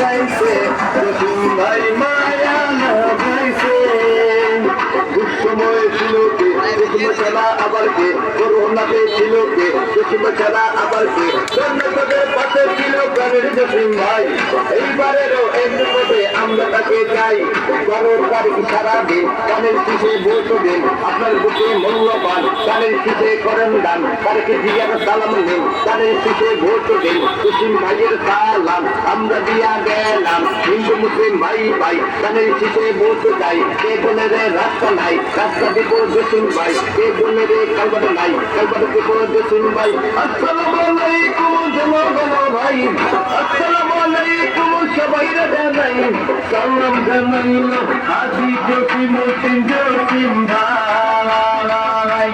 চাইছে প্রথমবার মায়া লাগাইছে দুঃসময় ছিল কে প্রথম খেলা আবার কে করোনাতে ছিল কে প্রথম খেলা আবার কে। কর্ণাটকের পাশে ছিল গানের জসিম ভাই এইবারেরও এক পদে আমরা তাকে চাই। কারোর কার ইশারা দিন কানের পিছিয়ে ভোট দিন। আপনার বুকে মূল্যবান কানের পিছিয়ে করেন দান। তারকে জিজ্ঞাসা সালাম নিন কানের পিছিয়ে ভোট দিন। জসিম ভাইয়ের সালাম। মুসলিম ভাই ভাই, কানের শীষে ভোট চাই কে বলে রে রাস্তা নাই? রাস্তা দিব জসিম ভাই। কে বলে রে কালবাট নাই? কালবাট দিব জসিম ভাই। আসসালামু আলাইকুম জনগণ ভাই। আসসালামু সবাই রে জানাই। সালাম জানাইল আজি জসিম জসিম ভাই।